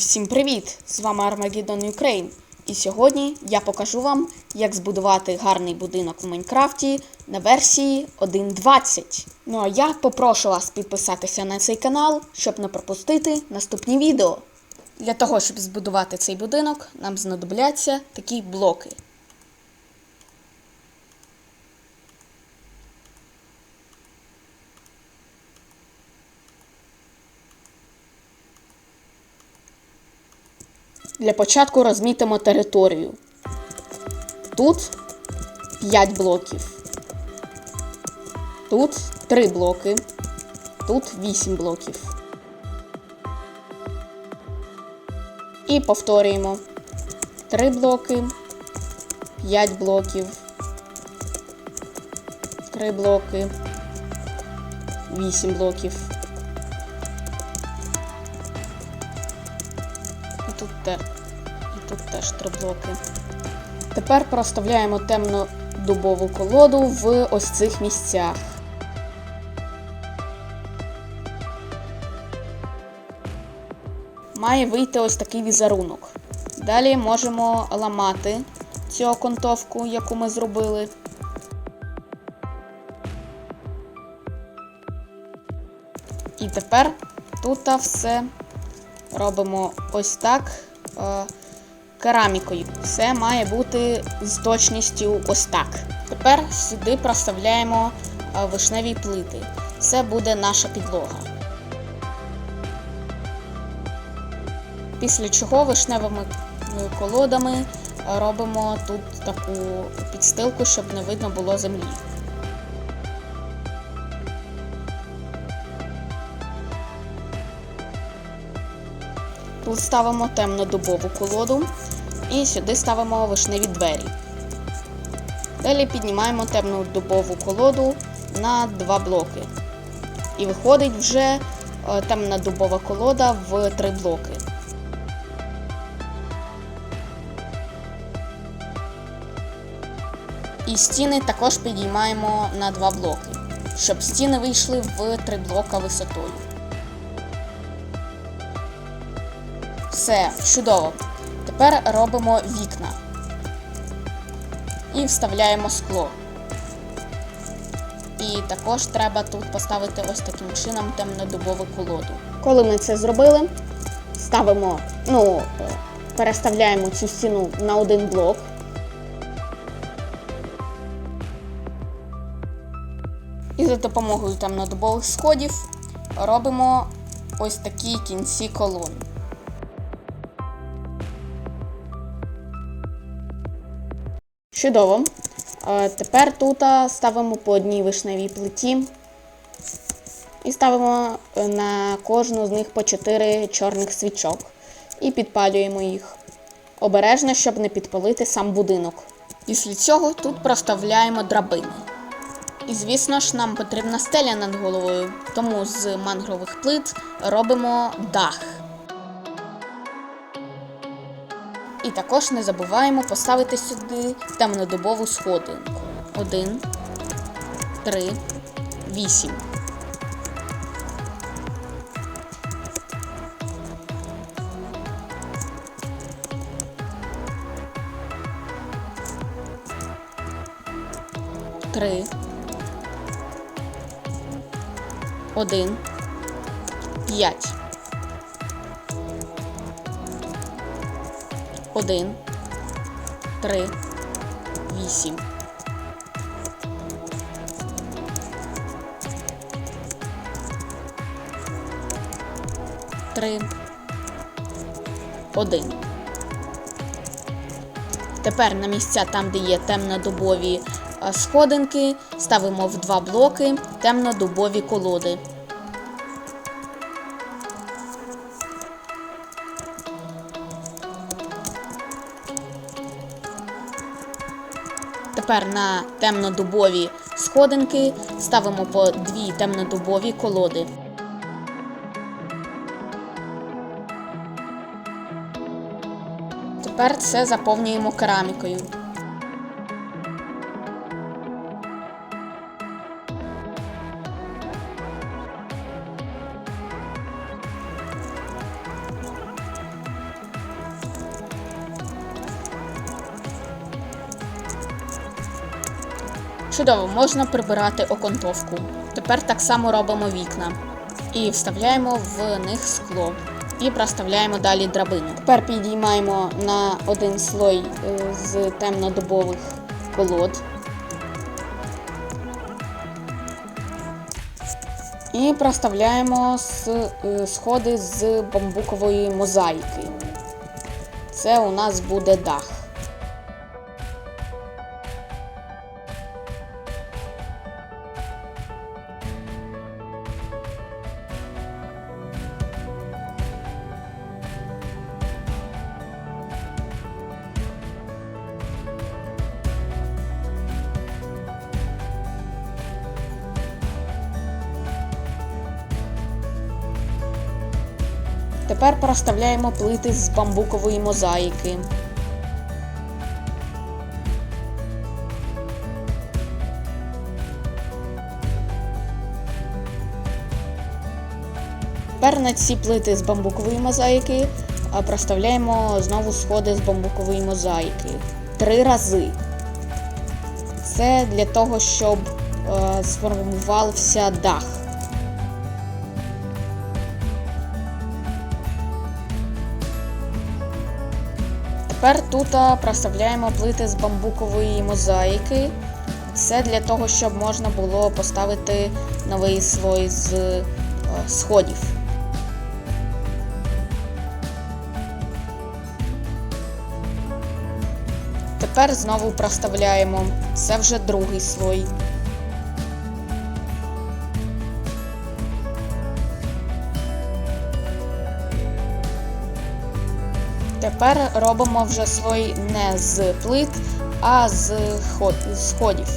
Всім привіт! З вами Armageddon Ukraine. І сьогодні я покажу вам, як збудувати гарний будинок в Майнкрафті на версії 1.20. Ну а я попрошу вас підписатися на цей канал, щоб не пропустити наступні відео. Для того, щоб збудувати цей будинок, нам знадобляться такі блоки. Для початку розмітимо територію. Тут 5 блоків. Тут 3 блоки. Тут 8 блоків. І повторюємо. 3 блоки. 5 блоків. 3 блоки. 8 блоків. Тут теж три блоки. Тепер проставляємо темну дубову колоду в ось цих місцях. Має вийти ось такий візерунок. Далі можемо ламати цю окантовку, яку ми зробили. І тепер тут все робимо ось так е, керамікою. Все має бути з точністю ось так. Тепер сюди проставляємо е, вишневі плити. Це буде наша підлога. Після чого вишневими е, колодами робимо тут таку підстилку, щоб не видно було землі. Тут ставимо темно-дубову колоду і сюди ставимо вишневі двері. Далі піднімаємо темну дубову колоду на два блоки. І виходить вже е, темна дубова колода в три блоки. І стіни також підіймаємо на два блоки, щоб стіни вийшли в три блока висотою. Все, чудово. Тепер робимо вікна і вставляємо скло. І також треба тут поставити ось таким чином темнодубову колоду. Коли ми це зробили, ставимо, ну, переставляємо цю стіну на один блок. І за допомогою темнодубових сходів робимо ось такі кінці колон. Чудово. Е, Тепер тут ставимо по одній вишневій плиті. І ставимо е, на кожну з них по 4 чорних свічок. І підпалюємо їх. Обережно, щоб не підпалити сам будинок. Після цього тут проставляємо драбини. І, звісно ж, нам потрібна стеля над головою, тому з мангрових плит робимо дах. І також не забуваємо поставити сюди темнодобову сходинку. 1, 3, 8. Три. Один. П'ять. Один, три, вісім. Три. Один. Тепер на місця там, де є темнодубові е, сходинки, ставимо в два блоки темнодубові колоди. Тепер на темнодубові сходинки ставимо по дві темнодубові колоди. Тепер це заповнюємо керамікою. Чудово, можна прибирати окантовку. Тепер так само робимо вікна. І вставляємо в них скло. І проставляємо далі драбину. Тепер підіймаємо на один слой е, з темнодобових колод. І проставляємо е, сходи з бамбукової мозаїки. Це у нас буде дах. Тепер проставляємо плити з бамбукової мозаїки. Тепер на ці плити з бамбукової мозаїки проставляємо знову сходи з бамбукової мозаїки. Три рази. Це для того, щоб е, сформувався дах. Тепер тут проставляємо плити з бамбукової мозаїки. Це для того, щоб можна було поставити новий слой з е, сходів. Тепер знову проставляємо. Це вже другий слой. Тепер робимо вже слой не з плит, а з сходів.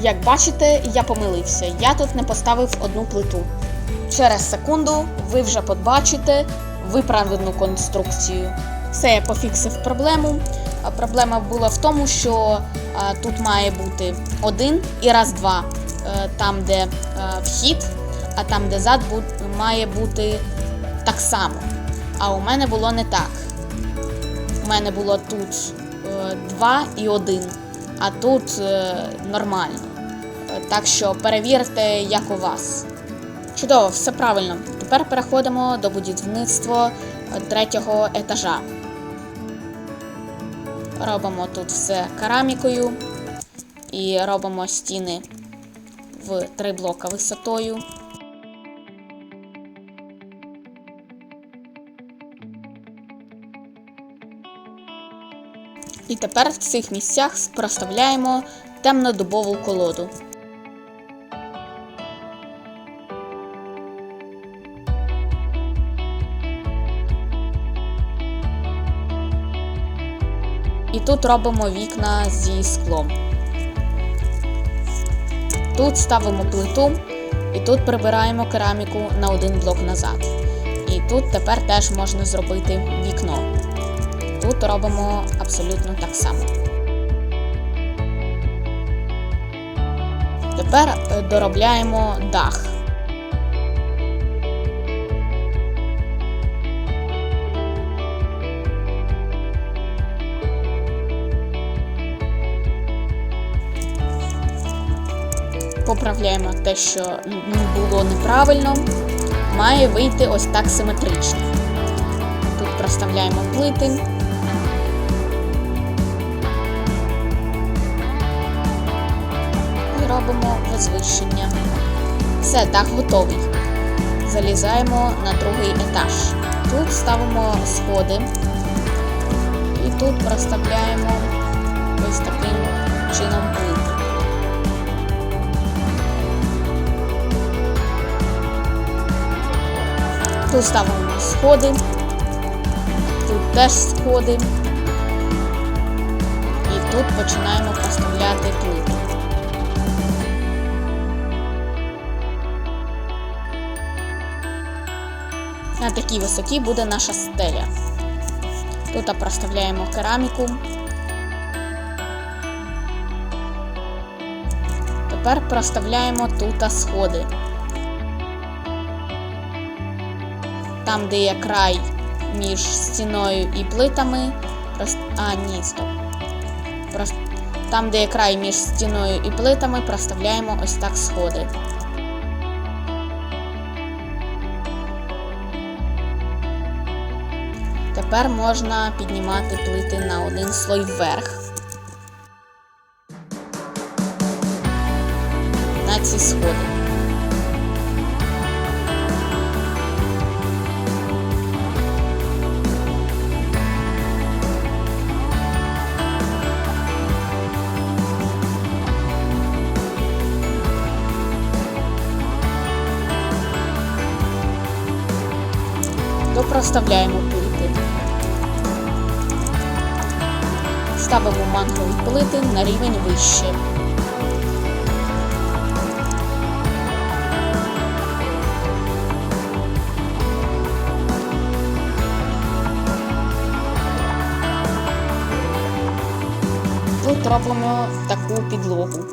Як бачите, я помилився. Я тут не поставив одну плиту. Через секунду ви вже побачите виправлену конструкцію. Все, я пофіксив проблему. Проблема була в тому, що а, тут має бути один і раз два. Е, Там, де е, вхід, а там, де зад, має бути так само. А у мене було не так. У мене було тут е, два і один, а тут е, нормально. Е, Так що перевірте, як у вас. Чудово, все правильно. Тепер переходимо до будівництва е, третього етажа. Робимо тут все керамікою і робимо стіни в три блока висотою. І тепер в цих місцях проставляємо темнодубову колоду. І тут робимо вікна зі склом. Тут ставимо плиту, і тут прибираємо кераміку на один блок назад. І тут тепер теж можна зробити вікно. Тут робимо абсолютно так само. Тепер е, доробляємо дах. Поправляємо те, що було неправильно. Має вийти ось так симетрично. Тут проставляємо плити. І робимо возвищення. Все, дах готовий. Залізаємо на другий етаж. Тут ставимо сходи. І тут проставляємо ось таким чином плити. Тут ставимо сходи. Тут теж сходи. І тут починаємо поставляти плити. На такій висоті буде наша стеля. Тут проставляємо кераміку. Тепер проставляємо тут сходи. Там, де є край між стіною і плитами. А, ні, стоп. Там, де є край між стіною і плитами, проставляємо ось так сходи. Тепер можна піднімати плити на один слой вверх. На ці сходи. Допроставляємо плити. Ставимо мангові плити на рівень вище. Тут робимо таку підлогу.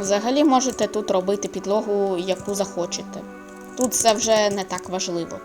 Взагалі можете тут робити підлогу, яку захочете. Тут це вже не так важливо.